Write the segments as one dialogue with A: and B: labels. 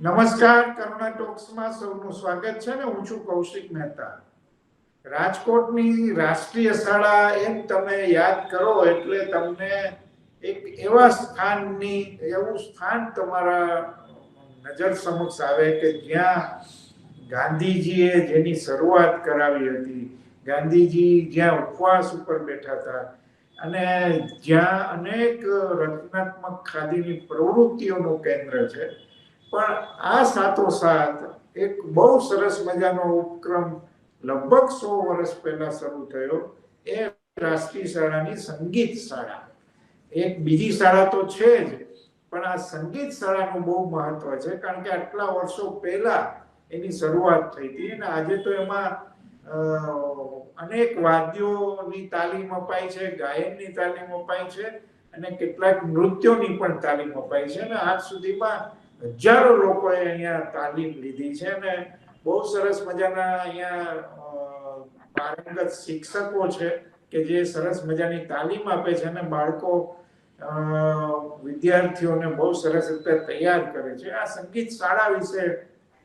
A: નમસ્કાર, કરુણા ટોક્સમાં સૌનું સ્વાગત છે ને હું છું કૌશિક મહેતા. રાજકોટની રાષ્ટ્રીય શાળા એમ તમે યાદ કરો એટલે તમને એક એવા સ્થાનની, એવું સ્થાન તમારા નજર સમક્ષ આવે કે જ્યાં ગાંધીજીએ જેની શરૂઆત કરાવી હતી. ગાંધીજી જ્યાં ઉપવાસ ઉપર બેઠા હતા અને જ્યાં અનેક રચનાત્મક ખાદીની પ્રવૃત્તિઓનું કેન્દ્ર છે. પણ આ સાથોસાથ એક બહુ સરસ મજાનો ઉપક્રમ લગભગ સો વર્ષ પહેલા શરૂ થયો એ રાષ્ટ્રીય શાળાની સંગીત શાળા. એક બીજી શાળા તો છે જ, પણ આ સંગીત શાળાનું બહુ મહત્વ છે, કારણ કે આટલા વર્ષો પહેલા એની શરૂઆત થઈ હતી અને આજે તો એમાં અનેક વાદ્યોની તાલીમ અપાય છે, ગાયનની તાલીમ અપાય છે અને કેટલાક નૃત્યોની પણ તાલીમ અપાય છે અને આજ સુધીમાં હજારો લોકોએ અહીંયા તાલીમ લીધી છે અને બહુ સરસ મજાના અહીંયા પારંગત શિક્ષકો છે કે જે સરસ મજાની તાલીમ આપે છે અને બાળકો વિદ્યાર્થીઓને બહુ સરસ રીતે તૈયાર કરે છે. આ સંગીત શાળા વિશે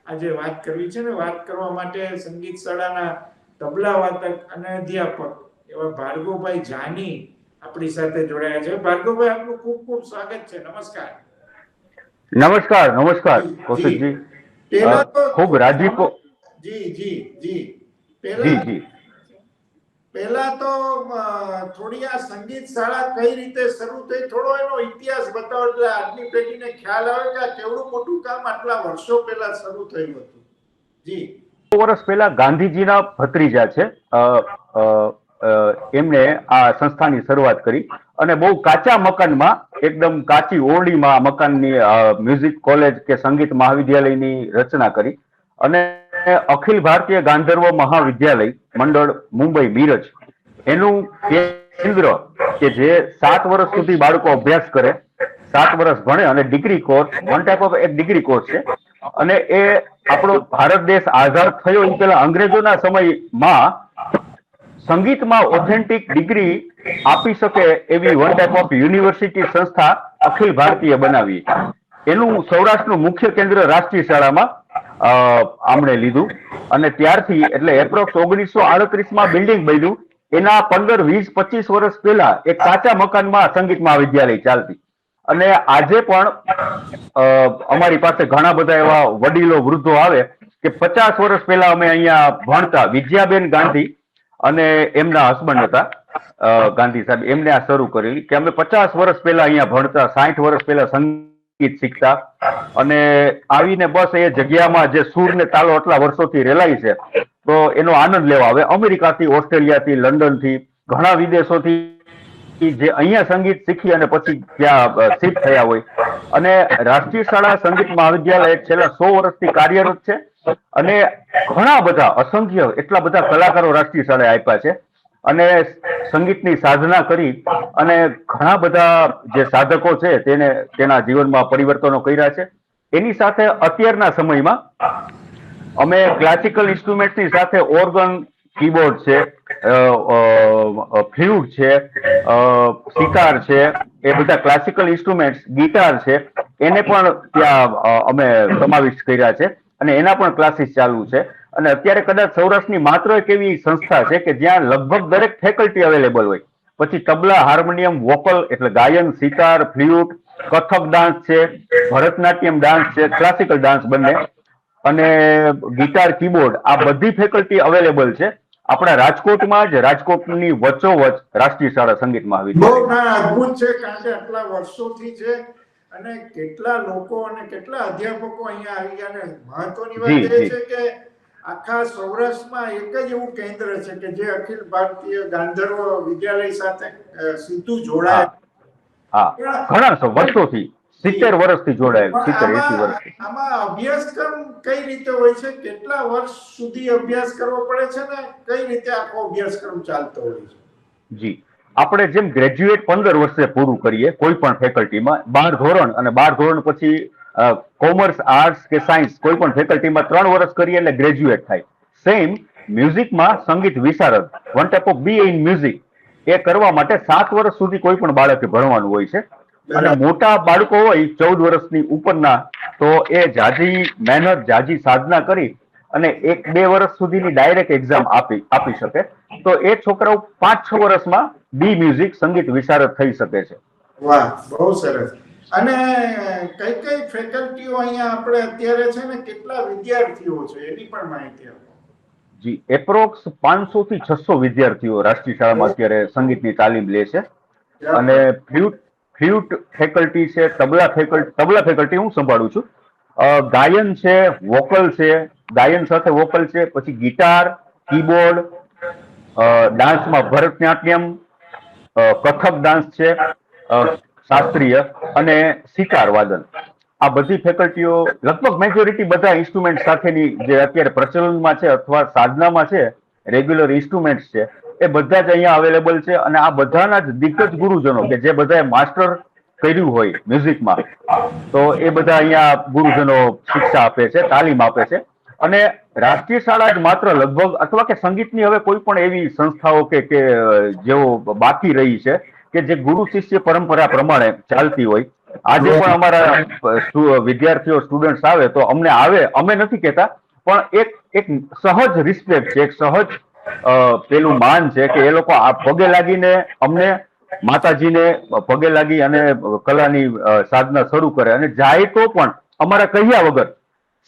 A: આજે વાત કરવી છે ને વાત કરવા માટે સંગીત શાળાના તબલા વાદક અને અધ્યાપક એવા ભાર્ગવભાઈ જાની આપણી સાથે જોડાયા છે. ભાર્ગવભાઈ, આપનું ખૂબ ખૂબ સ્વાગત છે. નમસ્કાર.
B: નમસ્કાર નમસ્કાર કૌશિકજી. ખૂબ રાજીપો
A: જી જી જી.
B: જી જી.
A: પહેલા તો થોડી આ સંગીત શાળા કઈ રીતે શરૂ થઈ થોડો એનો ઇતિહાસ બતાવો એટલે આજની પેઢીને ખ્યાલ આવે કે આ કેવડું મોટું કામ આટલા વર્ષો પહેલા શરૂ થયું હતું. જી.
B: વર્ષ પહેલા ગાંધીજીના ભત્રીજા છે એમને આ સંસ્થાની શરૂઆત કરી અને બહુ કાચા મકાનમાં, એકદમ કાચી ઓરડીમાં મકાનની મ્યુઝિક કોલેજ કે સંગીત મહાવિદ્યાલયની રચના કરી અને અખિલ ભારતીય ગાંધર્વ મહાવિદ્યાલય મંડળ, મુંબઈ, મિરજ, એનું કેન્દ્ર કે જે સાત વર્ષ સુધી બાળકો અભ્યાસ કરે, સાત વર્ષ ભણે અને degree course one type of એક ડિગ્રી કોર્સ છે. અને એ આપણો ભારત દેશ આઝાદ થયો એ પેલા અંગ્રેજોના સમયમાં સંગીતમાં ઓથેન્ટિક ડિગ્રી આપી શકે એવી વન ટાઈપ ઓફ યુનિવર્સિટી સંસ્થા અખિલ ભારતીય બનાવી. એનું સૌરાષ્ટ્રનું મુખ્ય કેન્દ્ર રાષ્ટ્રીય શાળામાં આમણે લીધું. અને ત્યારથી એટલે એપ્રોક્સ ઓગણીસો આડત્રીસમાં બિલ્ડિંગ બન્યું. એના પંદર, વીસ, પચીસ વર્ષ પહેલા એક કાચા મકાનમાં સંગીત મહાવિદ્યાલય ચાલતી. અને આજે પણ અમારી પાસે ઘણા બધા એવા વડીલો વૃદ્ધો આવે કે પચાસ વર્ષ પહેલા અમે અહીંયા ભણતા વિજયાબેન ગાંધી અને એમના હસબન્ડ હતા ગાંધી સાહેબ, એમને આ શરૂ કરેલી કે અમે પચાસ વર્ષ પહેલા અહીંયા ભણતા સાઠ વર્ષ પહેલા સંગીત શીખતા અને આવીને બસ એ જગ્યામાં જે સૂર ને તાલો આટલા વર્ષોથી રેલાય છે, તો એનો આનંદ લેવા આવે. અમેરિકાથી, ઓસ્ટ્રેલિયાથી, લંડનથી, ઘણા વિદેશોથી જે અહીંયા સંગીત શીખી અને પછી ત્યાં શિફ્ટ થયા હોય. અને રાષ્ટ્રીય શાળા સંગીત મહાવિદ્યાલય છેલ્લા સો વર્ષથી કાર્યરત છે. અને ઘણા બધા અસંખ્ય એટલા બધા કલાકારો રાષ્ટ્રીય શાળાએ આપ્યા છે. અને સંગીતની સાધના કરી અને ઘણા બધા જે સાધકો છે તેને તેના જીવનમાં પરિવર્તનો કર્યા છે. એની સાથે અત્યારના સમયમાં અમે ક્લાસિકલ ઇન્સ્ટ્રુમેન્ટની સાથે ઓર્ગન કીબોર્ડ છે ફ્લ્યુટ છે સિતાર છે, એ બધા ક્લાસિકલ ઇન્સ્ટ્રુમેન્ટ્સ ગિટાર છે, એને પણ ત્યાં અમે સમાવિષ્ટ કર્યા છે. અને એના પણ ક્લાસીસ ચાલુ છે. અને અત્યારે કદાચ સૌરાષ્ટ્રની માત્ર એક એવી સંસ્થા છે કે જ્યાં લગભગ દરેક ફેકલ્ટી અવેલેબલ હોય. પછી તબલા, હાર્મોનિયમ વોકલ એટલે ગાયન, સિતાર ફ્લ્યુટ કથક ડાન્સ છે, ભરતનાટ્યમ ડાન્સ છે ક્લાસિકલ ડાન્સ બંને. અને ગિટાર કીબોર્ડ આ બધી ફેકલ્ટી અવેલેબલ છે. આપણા રાજકોટમાં જ, રાજકોટની વચ્ચોવચ રાષ્ટ્રીય શાળા સંગીત
A: બહુ
B: મહાવિદ્યાલય
A: ના છે કારણ કે આટલા વર્ષોથી છે અને કેટલા લોકો અને કેટલા અધ્યાપકો અહીંયા આવી ગયા અને મહત્વની વાત એ છે કે આખા સૌરાષ્ટ્રમાં એક જ એવું કેન્દ્ર છે કે જે અખિલ ભારતીય ગાંધર્વ વિદ્યાલય સાથે સીધું જોડાયેલ
B: હા. ઘણા વર્ષોથી સિત્તેર વર્ષથી જોડાયેલ સિત્તેર એસી વર્ષથી.
A: આમાં અભ્યાસક્રમ કઈ રીતે હોય છે? કેટલા વર્ષ સુધી અભ્યાસ કરવો પડે છે ને? કઈ રીતે આખો અભ્યાસક્રમ ચાલતો હોય છે?
B: જી. આપણે જેમ ગ્રેજ્યુએટ પંદર વર્ષે પૂરું કરીએ કોઈ પણ ફેકલ્ટીમાં બાર ધોરણ અને બાર ધોરણ પછી કોમર્સ આર્ટ્સ કે સાયન્સ કોઈ પણ ફેકલ્ટીમાં ત્રણ વર્ષ કરીએ એટલે ગ્રેજ્યુએટ થાય. સેમ મ્યુઝિકમાં સંગીત વિશારદ one type of B in music એ કરવા માટે સાત વર્ષ સુધી કોઈ પણ બાળકે ભણવાનું હોય છે. અને મોટા બાળકો હોય ચૌદ વર્ષની ઉપરના તો એ જાજી મહેનત જાજી સાધના કરી અને એક બે વર્ષ સુધીની ડાયરેક્ટ એક્ઝામ આપી આપી શકે. તો એ છોકરાઓ પાંચ છ વર્ષમાં બી મ્યુઝિક સંગીત વિશારદ થઈ શકે છે.
A: વાહ બહુ સરસ. અને કઈ કઈ ફેકલ્ટીઓ અહીંયા આપણે અત્યારે છે ને કેટલા વિદ્યાર્થીઓ છે એની પણ માહિતી આપો.
B: જી એપ્રોક્સ પાંચસો થી છસો વિદ્યાર્થીઓ રાષ્ટ્રીય શાળામાં અત્યારે સંગીતની તાલીમ લે છે. અને ફ્લ્યુટ ફ્લ્યુટ ફેકલ્ટી છે તબલા ફેકલ્ટી તબલા ફેકલ્ટી હું સંભાળું છું. ગાયન છે વોકલ છે ગાયન સાથે વોકલ છે, પછી ગિટાર, કીબોર્ડ ડાન્સમાં ભરતનાટ્યમ કથક ડાન્સ છે શાસ્ત્રીય અને સિતાર વાદન. આ બધી ફેકલ્ટીઓ લગભગ મેજોરિટી બધા ઇન્સ્ટ્રુમેન્ટ સાથેની જે અત્યારે પ્રચલનમાં છે અથવા સાધનામાં છે રેગ્યુલર ઇન્સ્ટ્રુમેન્ટ્સ છે, એ બધા જ અહીંયા અવેલેબલ છે અને આ બધાના જ દિગ્ગજ ગુરુજનો કે જે બધાએ માસ્ટર કર્યું હોય મ્યુઝિકમાં તો એ બધા અહીંયા ગુરુજનો શિક્ષા આપે છે, તાલીમ આપે છે. અને રાષ્ટ્રીય શાળા જ માત્ર લગભગ, અથવા કે સંગીતની હવે કોઈ પણ એવી સંસ્થાઓ કે કે, જેઓ બાકી રહી છે, કે જે ગુરુ શિષ્ય પરંપરા પ્રમાણે ચાલતી હોય. આજે પણ અમારા વિદ્યાર્થીઓ સ્ટુડન્ટ્સ આવે તો અમને આવે, અમે નથી કહેતા, પણ એક એક સહજ રિસ્પેક્ટ છે, એક સહજ પેલું માન છે કે એ લોકો આ પગે લાગીને અમને, માતાજીને પગે લાગી અને કલાની સાધના શરૂ કરે અને જાય તો પણ અમારા કહ્યા વગર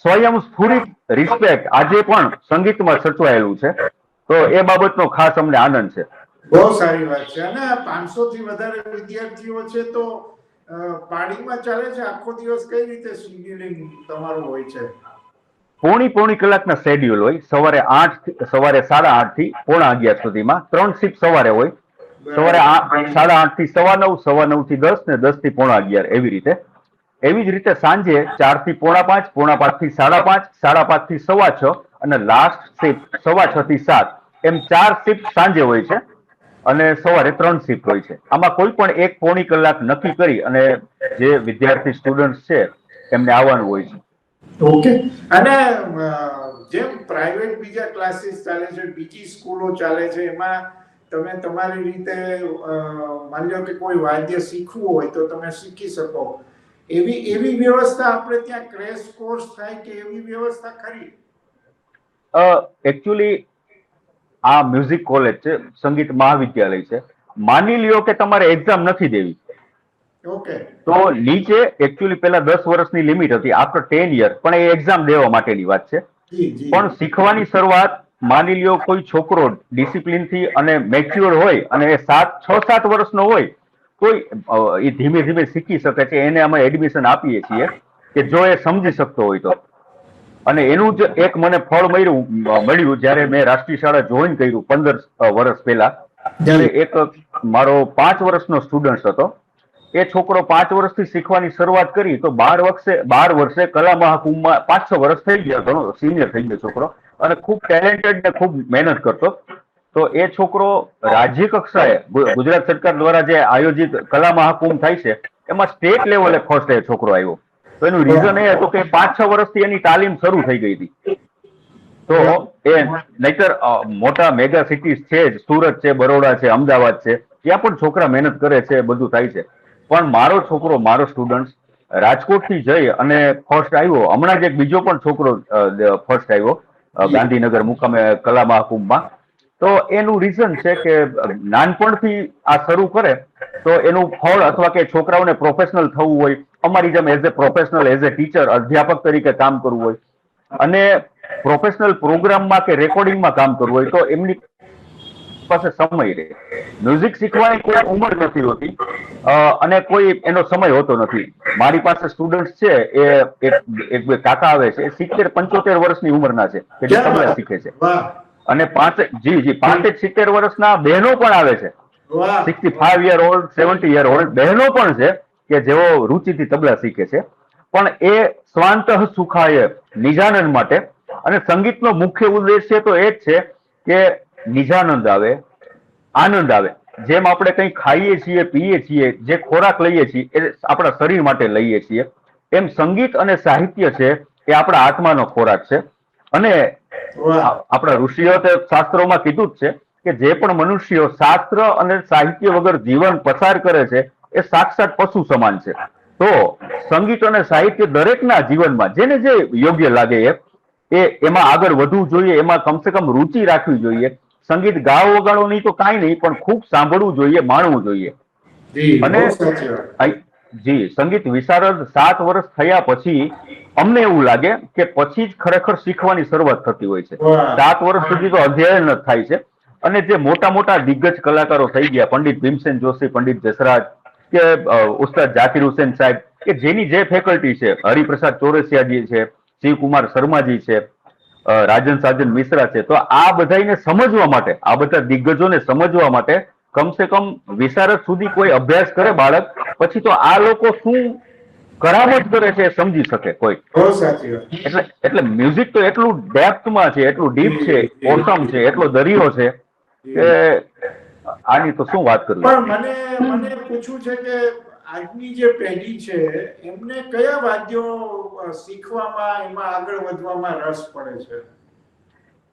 B: સ્વયં સ્ફુરિત રિસ્પેક્ટ આજે પણ સંગીતમાં સચવાયેલું છે. તો એ બાબતનો ખાસ અમને આનંદ છે.
A: બહુ સારી વાત છે. અને પાંચસો થી વધારે વિદ્યાર્થીઓ છે તો પાણીમાં ચાલે છે? આખો દિવસ કઈ રીતે શિડ્યુલિંગ તમારું હોય છે?
B: પોણી પોણી કલાકના શેડ્યુલ હોય. સવારે આઠ સવારે સાડા આઠથી પોણા અગિયાર સુધીમાં. ત્રણ શિફ્ટ સવારે હોય. સવારે સાડા આઠથી સવા નવ સવા નવથી દસ ને દસથી પોણા અગિયાર એવી રીતે. એવી જ રીતે સાંજે ચારથી પોણા પાંચ પોણા પાંચથી સાડા પાંચ સાડા પાંચથી સવા છ અને લાસ્ટ શિફ્ટ સવા છ થી સાત. એમ ચાર શિફ્ટ સાંજે હોય છે અને સવારે ત્રણ શિફ્ટ હોય છે. આમાં કોઈ પણ એક પોણી કલાક નક્કી કરી અને જે વિદ્યાર્થી સ્ટુડન્ટ છે, એમને આવવાનું હોય છે.
A: ઓકે. અને જેમ પ્રાઇવેટ બીજા ક્લાસીસ ચાલે છે, બીજી સ્કૂલો ચાલે છે, એમાં તમે તમારી રીતે માની લો કે કોઈ વાદ્ય શીખવું હોય તો તમે શીખી શકો. એવી એવી વ્યવસ્થા આપણે ત્યાં ક્રેશ કોર્સ થાય કે એવી વ્યવસ્થા ખરી?
B: એકચ્યુઅલી આ મ્યુઝિક કોલેજ છે સંગીત મહાવિદ્યાલય છે. માની લ્યો કે તમારે એક્ઝામ નથી દેવી.
A: ઓકે
B: તો નીચે એકચ્યુઅલી પેલા દસ વર્ષની લિમિટ હતી આફ્ટર ટેન યર પણ એ એક્ઝામ દેવા માટેની વાત છે. પણ શીખવાની શરૂઆત માની લ્યો કોઈ છોકરો ડિસિપ્લિનથી અને મેચ્યોર હોય અને એ સાત છ સાત વર્ષનો હોય તો એ ધીમે ધીમે શીખી શકે છે એને અમે એડમિશન આપીએ છીએ કે જો એ સમજી શકતો હોય તો. અને એનું જ એક મને ફળ મળ્યું મળ્યું જ્યારે મેં રાષ્ટ્રીય શાળા જોઈન કર્યું પંદર વર્ષ પહેલા. ત્યારે એક મારો પાંચ વર્ષનો સ્ટુડન્ટ હતો. એ છોકરો પાંચ વર્ષથી શીખવાની શરૂઆત કરી તો બાર વર્ષે બાર વર્ષે કલા મહાકુંભમાં પાંચ છ વર્ષ થઈ ગયા ઘણો સિનિયર થઈ ગયો છોકરો. અને ખૂબ ટેલેન્ટેડ ને ખૂબ મહેનત કરતો. તો એ છોકરો રાજ્ય કક્ષાએ ગુજરાત સરકાર દ્વારા જે આયોજિત કલા મહાકુંભ થાય છે એમાં સ્ટેટ લેવલે ફર્સ્ટ એ છોકરો આવ્યો. તો એનું રીઝન એ હતું કે પાંચ છ વર્ષથી એની તાલીમ શરૂ થઈ ગઈ હતી. તો એ નહીતર મોટા મેગા સિટીઝ છે જ સુરત છે બરોડા છે અમદાવાદ છે ત્યાં પણ છોકરા મહેનત કરે છે બધું થાય છે. પણ મારો છોકરો મારો સ્ટુડન્ટ રાજકોટથી જઈ અને ફર્સ્ટ આવ્યો. હમણાં જ એક બીજો પણ છોકરો ફર્સ્ટ આવ્યો ગાંધીનગર મુકામે કલા મહાકુંભમાં. તો એનું રીઝન છે કે નાનપણથી આ શરૂ કરે તો એનું ફળ અથવા કે છોકરાઓને પ્રોફેશનલ થવું હોય અમારી જેમ as a professional as a teacher અધ્યાપક તરીકે કામ કરવું હોય. અને પ્રોફેશનલ પ્રોગ્રામમાં કે રેકોર્ડિંગમાં કામ કરવું હોય તો એમની પાસે સમય રહે. મ્યુઝિક શીખવાની કોઈ ઉંમર નથી હોતી અને કોઈ એનો સમય હોતો નથી. મારી પાસે સ્ટુડન્ટ છે એ એક કાકા આવે છે સિત્તેર પંચોતેર વર્ષની ઉંમરના છે કે જે તબલા શીખે છે. અને પાંચ જી જી પાંચેક સિત્તેર વર્ષના બહેનો પણ આવે છે. Sixty five year old seventy year old બહેનો પણ છે કે જેઓ રૂચિથી તબલા શીખે છે. પણ એ સ્વાંત સુખાય નિજાનંદ માટે. અને સંગીતનો મુખ્ય ઉદ્દેશ્ય તો એ જ છે કે નિજાનંદ આવે આનંદ આવે. જેમ આપણે કંઈ ખાઈએ છીએ પીએ છીએ જે ખોરાક લઈએ છીએ એ આપણા શરીર માટે લઈએ છીએ. એમ સંગીત અને સાહિત્ય છે એ આપણા આત્માનો ખોરાક છે. અને આપણા ઋષિઓ તે શાસ્ત્રોમાં કીધું જ છે કે જે પણ મનુષ્યો શાસ્ત્ર અને સાહિત્ય વગર જીવન પસાર કરે છે એ સાક્ષાત પશુ સમાન છે. તો સંગીત અને સાહિત્ય દરેકના જીવનમાં જેને જે યોગ્ય લાગે એ એમાં આગળ વધવું જોઈએ એમાં કમસે કમ રુચિ રાખવી જોઈએ. સંગીત ગાવ વગાડો નહીં તો કાંઈ નહીં પણ ખૂબ સાંભળવું જોઈએ માણવું જોઈએ. અને- જી સંગીત વિશારદ સાત વર્ષ થયા પછી અમને એવું લાગે કે પછી જ ખરેખર શીખવાની શરૂઆત થતી હોય છે. સાત વર્ષ સુધી તો અધ્યયન જ થાય છે. અને જે મોટા મોટા દિગ્ગજ કલાકારો થઈ ગયા પંડિત ભીમસેન જોશી પંડિત જસરાજ કે ઉસ્તાદ જાકીર હુસેન સાહેબ કે જેની જે ફેકલ્ટી છે હરિપ્રસાદ ચોરસિયાજી છે શિવકુમાર શર્માજી છે રાજન સાજન મિશ્રા છે તો આ બધાને સમજવા માટે આ બધા દિગ્ગજોને સમજવા માટે કમસે કમ વિશારદ સુધી કોઈ અભ્યાસ કરે બાળક પછી તો આ લોકો શું કરામત કરે છે સમજી શકે કોઈ. એટલે એટલે મ્યુઝિક તો એટલું ડેપ્થમાં છે એટલું ડીપ છે ઓસમ છે એટલો દરિયો છે કે આની તો શું વાત કરવી?
A: પણ મને મને પૂછવું છે કે આજની જે પેઢી છે એમને કયા વાદ્યો શીખવામાં એમાં આગળ વધવામાં રસ પડે છે?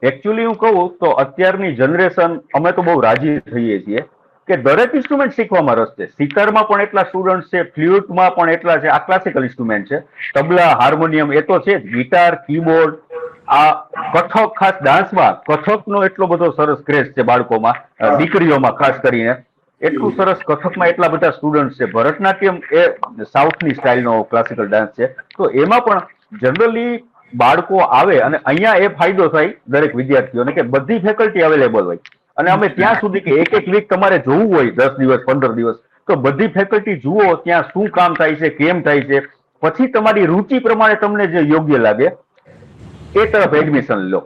B: એકચ્યુઅલી હું કહું તો અત્યારની જનરેશન અમે તો બહુ રાજી થઈએ છીએ કે દરેક ઇન્સ્ટ્રુમેન્ટ શીખવામાં રસ છે. સિતારમાં પણ એટલા સ્ટુડન્ટ છે ફ્લ્યુટમાં પણ એટલા છે આ ક્લાસિકલ ઇન્સ્ટ્રુમેન્ટ છે. તબલા હાર્મોનિયમ એ તો છે જ. ગિટાર કીબોર્ડ આ કથક ખાસ ડાન્સમાં કથકનો એટલો બધો સરસ ક્રેઝ છે બાળકોમાં દીકરીઓમાં ખાસ કરીને. એટલું સરસ કથકમાં એટલા બધા સ્ટુડન્ટ છે. ભરતનાટ્યમ એ સાઉથની સ્ટાઇલનો ક્લાસિકલ ડાન્સ છે. તો એમાં પણ જનરલી બાળકો આવે અને અહીંયા એ ફાયદો થાય દરેક વિદ્યાર્થીઓને કે બધી ફેકલ્ટી અવેલેબલ હોય. અને અમે ત્યાં સુધી કે એક એક વીક તમારે જોવું હોય દસ દિવસ, પંદર દિવસ, તો બધી ફેકલ્ટી જુઓ ત્યાં શું કામ થાય છે, કેમ થાય છે. પછી તમારી રુચિ પ્રમાણે તમને જે યોગ્ય લાગે, એ તરફ એડમિશન લો.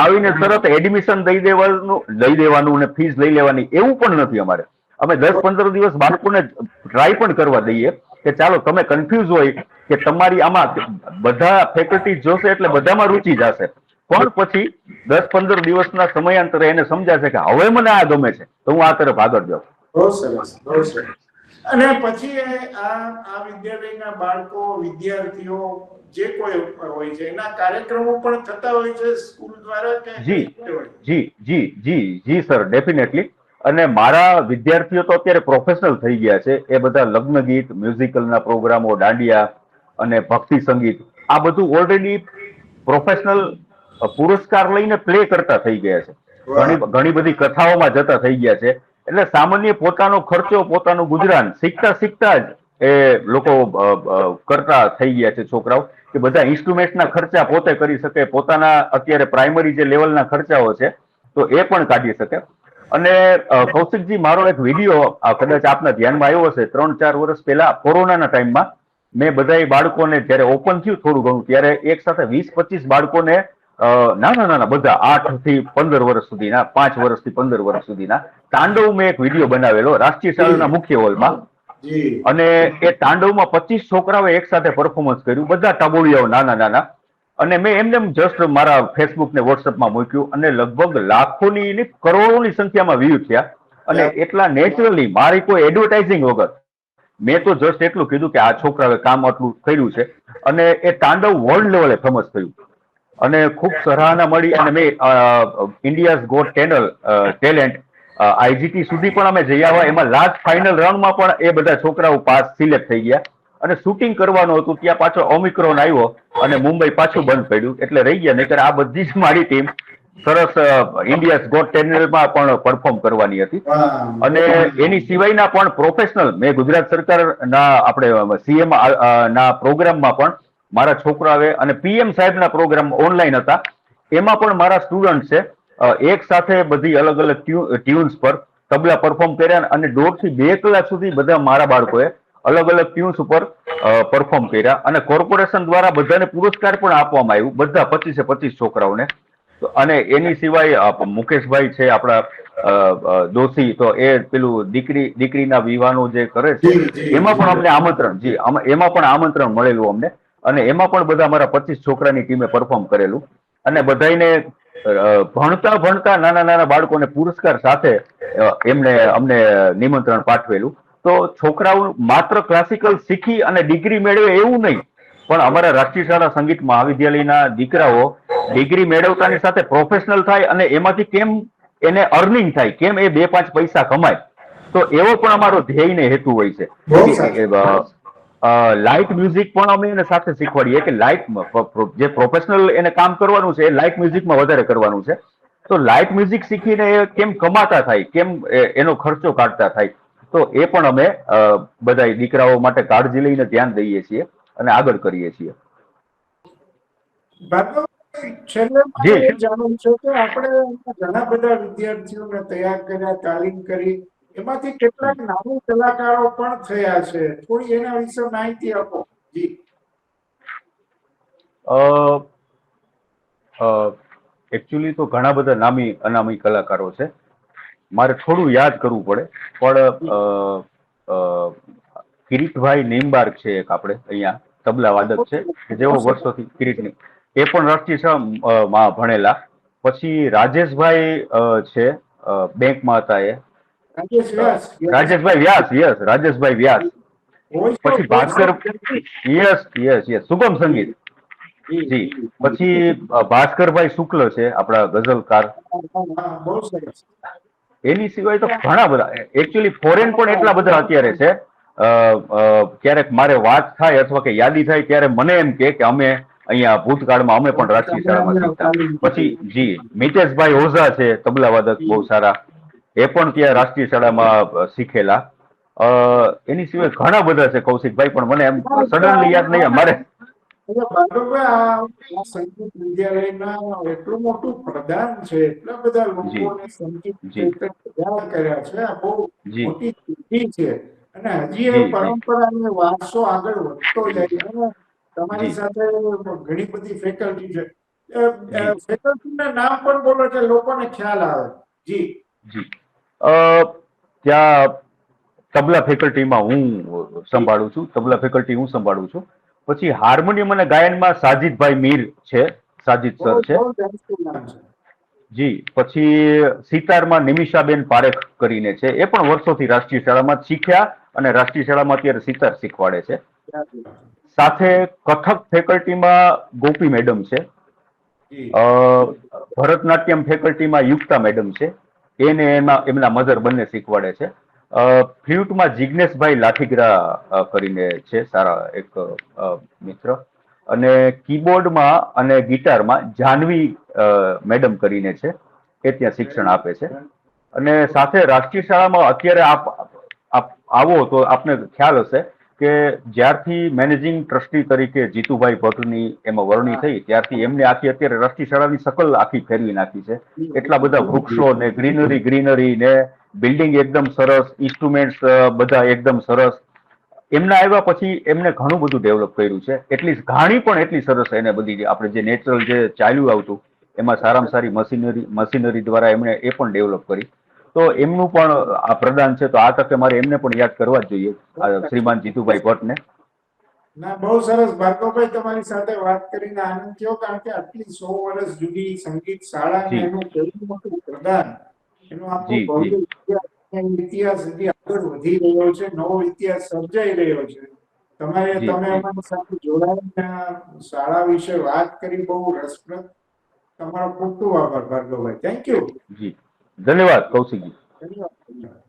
B: આવીને તરત એડમિશન દઈ દેવાનું દઈ દેવાનું અને ફીસ લઈ લેવાની એવું પણ નથી અમારે. અમે દસ પંદર દિવસ બાળકોને ટ્રાય પણ કરવા દઈએ કે ચાલો તમે કન્ફ્યુઝ હોય કે તમારી આમાં બધા ફેકલ્ટી જોશે એટલે બધામાં રુચિ જશે. પણ પછી દસ પંદર દિવસના સમયાંતરે એને સમજાશે કે હવે મને આ ગમે છે તો હું આ તરફ આગળ જાઉં.
A: બહુ સરસ બહુ સરસ. અને પછી આ આ વિદ્યાલયના બાળકો વિદ્યાર્થીઓ જે કોઈ હોય છે એના કાર્યક્રમો પણ થતા હોય છે સ્કૂલ દ્વારા કે
B: જી. જી જી જી જી સર ડેફિનેટલી અને મારા વિદ્યાર્થીઓ તો અત્યારે પ્રોફેશનલ થઈ ગયા છે. એ બધા લગ્ન ગીત મ્યુઝિકલના પ્રોગ્રામો દાંડિયા અને ભક્તિ સંગીત આ બધું ઓલરેડી પ્રોફેશનલ પુરસ્કાર લઈને પ્લે કરતા થઈ ગયા છે. ઘણી ઘણી બધી કથાઓમાં જતા થઈ ગયા છે. એટલે સામાન્ય પોતાનો ખર્ચો પોતાનું ગુજરાન શીખતા શીખતા જ એ લોકો કરતા થઈ ગયા છે છોકરાઓ કે બધા ઇન્સ્ટ્રુમેન્ટના ખર્ચા પોતે કરી શકે પોતાના અત્યારે પ્રાઇમરી જે લેવલના ખર્ચાઓ છે તો એ પણ કાઢી શકે. અને કૌશિકજી મારો એક વીડિયો કદાચ આપના ધ્યાનમાં આવ્યો હશે. ત્રણ ચાર વર્ષ પહેલા કોરોનાના ટાઈમમાં મેં બધા બાળકોને જ્યારે ઓપન થયું થોડું ઘણું ત્યારે એક સાથે વીસ પચીસ બાળકોને નાના નાના બધા આઠથી પંદર વર્ષ સુધીના પાંચ વર્ષથી પંદર વર્ષ સુધીના તાંડવ મેં એક વીડિયો બનાવેલો રાષ્ટ્રીય શાળાના મુખ્ય હોલમાં. અને એ તાંડવમાં પચીસ છોકરાઓએ એક સાથે પરફોર્મન્સ કર્યું. બધા ટાબોળિયાઓ નાના નાના. અને મેં એમને જસ્ટ મારા ફેસબુક ને વોટ્સઅપમાં મૂક્યું અને લગભગ લાખોની ને કરોડોની સંખ્યામાં વ્યૂ થયા. અને એટલા નેચરલી મારી કોઈ એડવર્ટાઇઝિંગ વગર મેં તો જસ્ટ એટલું કીધું કે આ છોકરાએ કામ આટલું કર્યું છે. અને એ તાંડવ વર્લ્ડ લેવલે ફેમસ થયું. અને ખૂબ સરાહના મળી અને મેં ઇન્ડિયાઝ ગોટ ટેનલ ટેલેન્ટ આઈજીટી સુધી પણ અમે જઈ આવ્યા. એમાં લાસ્ટ ફાઇનલ રાઉન્ડમાં પણ એ બધા છોકરાઓ પાસ સિલેક્ટ થઈ ગયા. અને શૂટિંગ કરવાનું હતું ત્યાં પાછો ઓમિક્રોન આવ્યો અને મુંબઈ પાછું બંધ પડ્યું. એટલે રહી ગયા નહીતર આ બધી જ મારી ટીમ સરસ ઇન્ડિયા ગોટ ટેનલમાં પણ પરફોર્મ કરવાની હતી. અને એની સિવાયના પણ પ્રોફેશનલ મેં ગુજરાત સરકારના આપણે સીએમ ના પ્રોગ્રામમાં પણ મારા છોકરાઓએ અને પીએમ સાહેબના પ્રોગ્રામ ઓનલાઈન હતા. એમાં પણ મારા સ્ટુડન્ટ છે. એક સાથે બધી અલગ અલગ ટ્યુન્સ પર તબલા પરફોર્મ કર્યા અને દોઢથી બે કલાક સુધી બધા મારા બાળકોએ અલગ અલગ ટ્યુન્સ ઉપર પરફોર્મ કર્યા અને કોર્પોરેશન દ્વારા બધાને પુરસ્કાર પણ આપવામાં આવ્યું. બધા પચીસે પચીસ છોકરાઓને. અને એની સિવાય મુકેશભાઈ છે આપણા દોશી તો એ પેલું દીકરી દીકરીના વિવાહનું જે કરે છે એમાં પણ અમને આમંત્રણ જી એમાં પણ આમંત્રણ મળેલું અમને. અને એમાં પણ બધા અમારા પચીસ છોકરાની ટીમે પરફોર્મ કરેલું. અને બધાને ભણતા ભણતા નાના નાના બાળકોને પુરસ્કાર સાથે એમને અમને નિમંત્રણ પાઠવેલું. તો છોકરાઓ માત્ર ક્લાસિકલ શીખી અને ડિગ્રી મેળવે એવું નહીં. પણ અમારા રાષ્ટ્રીય શાળા સંગીત મહાવિદ્યાલયના દીકરાઓ ડિગ્રી મેળવતાની સાથે પ્રોફેશનલ થાય અને એમાંથી કેમ એને અર્નિંગ થાય કેમ એ બે પાંચ પૈસા કમાય. તો એવો પણ અમારો ધ્યેય ને હેતુ હોય છે. લાઇટ મ્યુઝિક પણ અમે એને સાથે શીખવાડીએ કે લાઇટ જે પ્રોફેશનલ એને કામ કરવાનું છે એ લાઇટ મ્યુઝિકમાં વધારે કરવાનું છે. તો લાઇટ મ્યુઝિક શીખીને કેમ કમાતા થાય કેમ એનો ખર્ચો કાઢતા થાય. તો એ પણ અમે બધા દીકરાઓ માટે કાળજી લઈને ધ્યાન દઈએ છીએ અને આગળ કરીએ છીએ.
A: જાણવું છે કે આપણે ઘણા બધા વિદ્યાર્થીઓને તૈયાર કર્યા તાલીમ કરી એમાંથી કેટલાક નામી કલાકારો પણ થયા છે. થોડી એના વિશે માહિતી આપો. જી.
B: એકચ્યુઅલી તો ઘણા બધા નામી અનામી કલાકારો છે. મારે થોડું યાદ કરવું પડે પણ કિરીટભાઈ નિમબાર્ગ છે એક આપણે અહીંયા તબલા વાદક છે જેઓ વર્ષોથી કિરીટની. એ પણ રાષ્ટ્રીયમાં ભણેલા. પછી રાજેશભાઈ છે બેંકમાં હતા એ. રાજેશભાઈ વ્યાસ યસ રાજેશભાઈ વ્યાસ. પછી ભાસ્કર યસ યસ યસ સુગમ સંગીત. જી. પછી ભાસ્કરભાઈ શુક્લ છે આપણા ગઝલકાર. એની સિવાય તો ઘણા બધા એકચ્યુઅલી ફોરેન પણ એટલા બધા અત્યારે છે. ક્યારેક મારે વાત થાય અથવા કે યાદી થાય ત્યારે મને એમ કે અમે અહીંયા ભૂતકાળમાં અમે પણ રાષ્ટ્રીય શાળામાં શીખતા. પછી જી મિતેશભાઈ ઓઝા છે તબલા વાદક બહુ સારા. એ પણ ત્યાં રાષ્ટ્રીય શાળામાં શીખેલા. અ, એની સિવાય ઘણા બધા છે કૌશિકભાઈ પણ મને એમ સડનલી યાદ નહીં મારે
A: આ સંગીત વિદ્યાલયના એટલું મોટું પ્રદાન છે એટલા બધા લોકોને સંગીત ક્ષેત્રે તૈયાર કર્યા છે આ બહુ મોટી સિદ્ધિ છે અને હજી એ
B: જી.
A: વારસો આગળ વધતો જાય અને તમારી સાથે ઘણી બધી ફેકલ્ટી છે ફેકલ્ટીના નામ પણ બોલો એટલે લોકોને ખ્યાલ આવે જી.
B: જી. અ, ત્યાં તબલા ફેકલ્ટીમાં હું સંભાળું છું. તબલા ફેકલ્ટી હું સંભાળું છું. પછી હાર્મોનિયમ અને ગાયનમાં સાજિદભાઈ મીર છે સાજિદ સર છે. જી પછી સિતારમાં નિમિષાબેન પારેખ કરીને છે. એ પણ વર્ષોથી રાષ્ટ્રીય શાળામાં શીખ્યા અને રાષ્ટ્રીય શાળામાં અત્યારે સિતાર શીખવાડે છે. સાથે કથક ફેકલ્ટીમાં ગોપી મેડમ છે. અ, ભરતનાટ્યમ ફેકલ્ટીમાં યુક્તા મેડમ છે. એને એમાં એમના મધર બંને શીખવાડે છે. ફ્લ્યુટમાં જિજ્ઞેશભાઈ લાઠીગરા કરીને છે સારા એક મિત્ર. અને કીબોર્ડમાં અને ગિટારમાં જાહ્નવી મેડમ કરીને છે, એ ત્યાં શિક્ષણ આપે છે. અને સાથે રાષ્ટ્રીય શાળામાં અત્યારે આપ આવો તો આપને ખ્યાલ હશે કે જ્યારથી મેનેજિંગ ટ્રસ્ટી તરીકે જીતુભાઈ ભટ્ટની એમાં વરણી થઈ, ત્યારથી એમને આખી અત્યારે રાષ્ટ્રીય શાળાની સકલ આખી ફેરવી નાખી છે. એટલા બધા વૃક્ષો ને ગ્રીનરી ગ્રીનરી ને બિલ્ડિંગ એકદમ સરસ ઇન્સ્ટ્રુમેન્ટ્સ બધા એકદમ સરસ. એમના આવ્યા પછી એમને ઘણું બધું ડેવલપ કર્યું છે. એટલી ઘાણી પણ એટલી સરસ એને બધી આપણે જે નેચરલ જે ચાલ્યું આવતું એમાં સારામાં સારી મશીનરી મશીનરી દ્વારા એમણે એ પણ ડેવલપ કરી. તો એમનું પણ આ પ્રદાન છે. તો આ તકે મારે એમને પણ યાદ કરવા જ જોઈએ શ્રીમાન જીતુભાઈ ભટ્ટને.
A: ના બહુ સરસ. ભાર્ગવભાઈ તમારી સાથે વાત કરીને આનંદ થયો કારણ કે આટલી સો વર્ષ જૂની સંગીત શાળા એનું મોટું પ્રદાન એનો આખો ઇતિહાસ હજી આગળ વધી રહ્યો છે નવો ઇતિહાસ સર્જાઈ રહ્યો છે. તમારે તમે અમારી સાથે જોડાઈને શાળા વિશે વાત કરી બહુ રસપ્રદ. તમારો ખૂબ ખૂબ આભાર ભાર્ગવભાઈ. Thank you
B: ji. ધન્યવાદ કૌશિકજી.
A: ધન્યવાદ.